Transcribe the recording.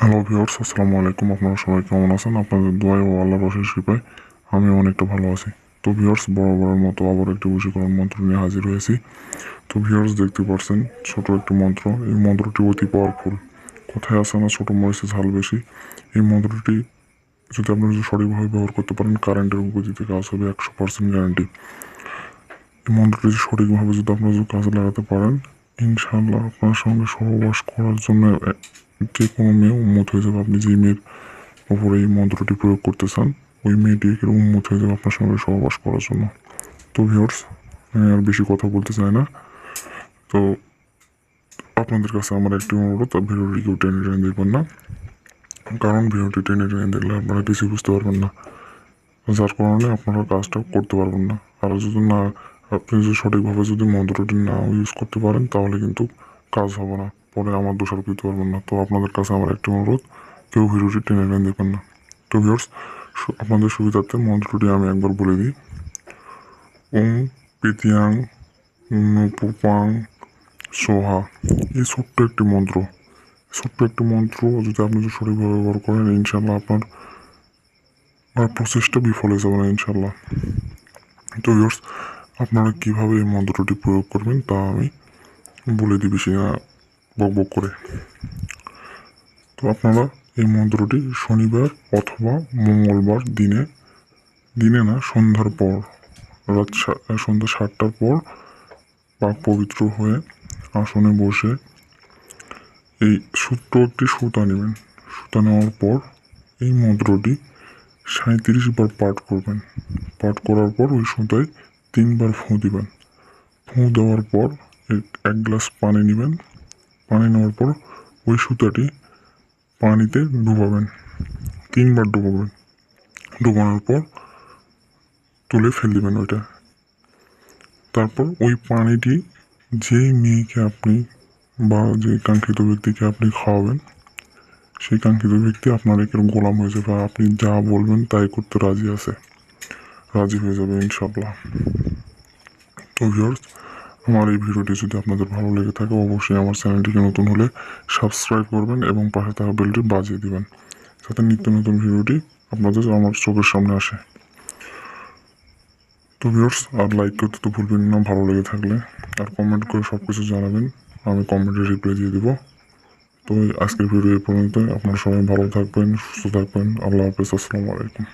Hello viewers আসসালামু আলাইকুম। আপনারা সবাই কেমন আছেন? আপনাদের দোয়াই ও আল্লাহর অশেষ কৃপায় আমি অনেকটা ভালো আছি। তো ভিউয়ার্স বড় বড় মতো আবার একটি বশীকরণ মন্ত্র নিয়ে হাজির হয়েছি। তো ভিউয়ার্স দেখতে পাচ্ছেন ছোট একটি মন্ত্র। এই মন্ত্রটি অতি পাওয়ারফুল কোথায় আছে না ছোটো মরিচে ঝাল বেশি? এই মন্ত্রটি যদি আপনি যদি সঠিকভাবে ব্যবহার করতে পারেন কারেন্টের গতিতে কাজ হবে একশো পার্সেন্ট গ্যারান্টি এই মন্ত্রটি সঠিকভাবে যদি আপনারা যদি কাজে লাগাতে পারেন, ইনশাআল্লাহ আপনার সঙ্গে সহবাস করার জন্য যে কোনো মেয়ে উন্মত হয়ে যাবে। আপনি যে মেয়ের ওপরে এই মন্ত্রটি প্রয়োগ করতে চান ওই মেয়েটি উন্মত হয়ে যাবে আপনার সঙ্গে সহবাস করার জন্য। তো ভিওর্স আমি আর বেশি কথা বলতে চাই না। তো আপনাদের কাছে আমার একটি অনুরোধ ভিডিওটি কেউ টেনে টেনে দেখবেন না। কারণ ভিডিওটি টেনে টেনে দেখলে আপনারা কিছু বুঝতে পারবেন না। যার কারণে আপনারা কাজটা করতে পারবেন না। আর যদি না, আপনি যদি সঠিকভাবে যদি মন্ত্রটি না ইউজ করতে পারেন, তাহলে কিন্তু কাজ হবে না। পরে আমার দোষারোপ দিতে পারবেন না। তো আপনাদের কাছে আমার একটি অনুরোধ, কেউ ভিডিওটি টেনে টেনে দেখবেন না। তো ভিউর্স আপনাদের সুবিধার্থে মন্ত্রটি আমি একবার বলে দিই। ওম পিতিয়াং নুপুপাং সোহা। এই ছোট্ট একটি মন্ত্র। ছোট্ট একটি মন্ত্র যদি আপনি যদি সঠিকভাবে ব্যবহার করেন ইনশাল্লাহ আপনার আর প্রচেষ্টা বিফল যাবে না ইনশাল্লাহ তো ভিউর্স আপনারা কীভাবে এই মন্ত্রটি প্রয়োগ করবেন তা আমি বলে দিই বেশি বক করে। তো আপনারা এই মন্ত্রটি শনিবার অথবা মঙ্গলবার দিনে দিনে না, সন্ধ্যার পর, রাত সন্ধ্যা সাতটার পর পাক পবিত্র হয়ে আসনে বসে এই ছোট্ট একটি সুতা নেবেন। সুতা নেওয়ার পর এই মন্ত্রটি সাঁত্রিশ বার পাঠ করবেন। পাঠ করার পর ওই সুতায় তিনবার ফুঁ দিবেন। ফুঁ দেওয়ার পর এক গ্লাস পানি নেবেন। পানি নেওয়ার পর ওই সুতাটি পানিতে ডুবাবেন, তিনবার ডুবাবেন। ডুবানোর পর তুলে ফেল দিবেন ওইটা। তারপর ওই পানিটি যেই মেয়েকে আপনি বা যে কাঙ্ক্ষিত ব্যক্তিকে আপনি খাওয়াবেন, সেই কাঙ্ক্ষিত ব্যক্তি আপনার একের গোলাম হয়ে যাবে আপনি যা বলবেন তাই করতে রাজি আছে। রাজি হয়ে যাবে ইনশাল্লাহ তো ভিউয়ার্স আমার এই ভিডিওটি যদি আপনাদের ভালো লেগে থাকে, অবশ্যই আমার চ্যানেলটিকে নতুন হলে সাবস্ক্রাইব করবেন এবং পাশে থাকা বেলটি বাজিয়ে দেবেন, যাতে নিত্য নতুন ভিডিওটি আপনাদের আমার চোখের সামনে আসে। তো ভিউয়ার্স আর লাইক করতে তো ভুলবেন না, ভালো লেগে থাকলে আর কমেন্ট করে সব কিছু জানাবেন, আমি কমেন্টে রিপ্লাই দিয়ে দেবো। তো আজকের ভিডিও এই পর্যন্ত আপনারা সবাই ভালো থাকবেন, সুস্থ থাকবেন, আল্লাহ হাফেজ, আসসালামু আলাইকুম।